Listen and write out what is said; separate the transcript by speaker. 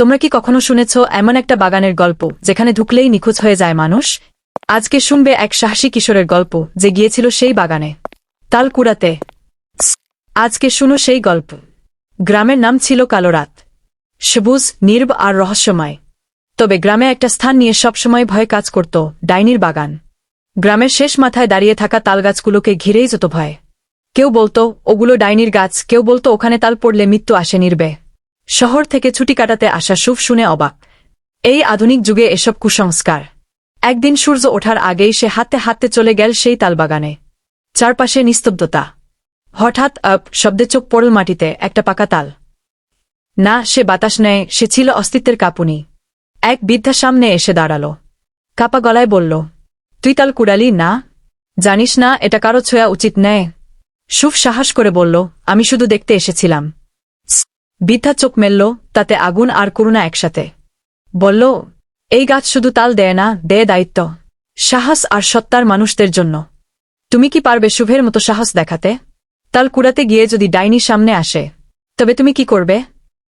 Speaker 1: তোমরা কি কখনো শুনেছ এমন একটা বাগানের গল্প, যেখানে ঢুকলেই নিখোঁজ হয়ে যায় মানুষ? আজকে শুনবে এক সাহসী কিশোরের গল্প, যে গিয়েছিল সেই বাগানে। তাল কুড়াতে আজকে শুনো সেই গল্প। গ্রামের নাম ছিল কালোরাত। সবুজ নির্ব আর রহস্যময়। তবে গ্রামে একটা স্থান নিয়ে সবসময় ভয় কাজ করত, ডাইনির বাগান। গ্রামের শেষ মাথায় দাঁড়িয়ে থাকা তালগাছগুলোকে ঘিরেই যত ভয়। কেউ বলতো, ওগুলো ডাইনির গাছ। কেউ বলতো, ওখানে তাল পড়লে মৃত্যু আসে নির্বে। শহর থেকে ছুটি কাটাতে আসা সুফ শুনে অবাক। এই আধুনিক যুগে এসব কুসংস্কার। একদিন সূর্য ওঠার আগেই সে হাতে হাতে চলে গেল সেই তালবাগানে। চারপাশে নিস্তব্ধতা। হঠাৎ আপ, শব্দে চোখ পড়ল মাটিতে, একটা পাকা তাল। না, সে বাতাস নেয় সে ছিল অস্তিত্বের কাপুনি। এক বৃদ্ধা সামনে এসে দাঁড়াল। কাপা গলায় বলল, তুই তাল কুড়ালি, না? জানিস না, এটা কারও ছোঁয়া উচিত নেয় সুফ সাহস করে বলল, আমি শুধু দেখতে এসেছিলাম। বৃদ্ধা চোখ মেলল, তাতে আগুন আর করুণা একসাথে। বলল, এই গাছ শুধু তাল দেয় না, দেয় দায়িত্ব। সাহস আর সত্তার মানুষদের জন্য। তুমি কি পারবে শুভের মতো সাহস দেখাতে? তাল কুড়াতে গিয়ে যদি ডাইনির সামনে আসে, তবে তুমি কি করবে?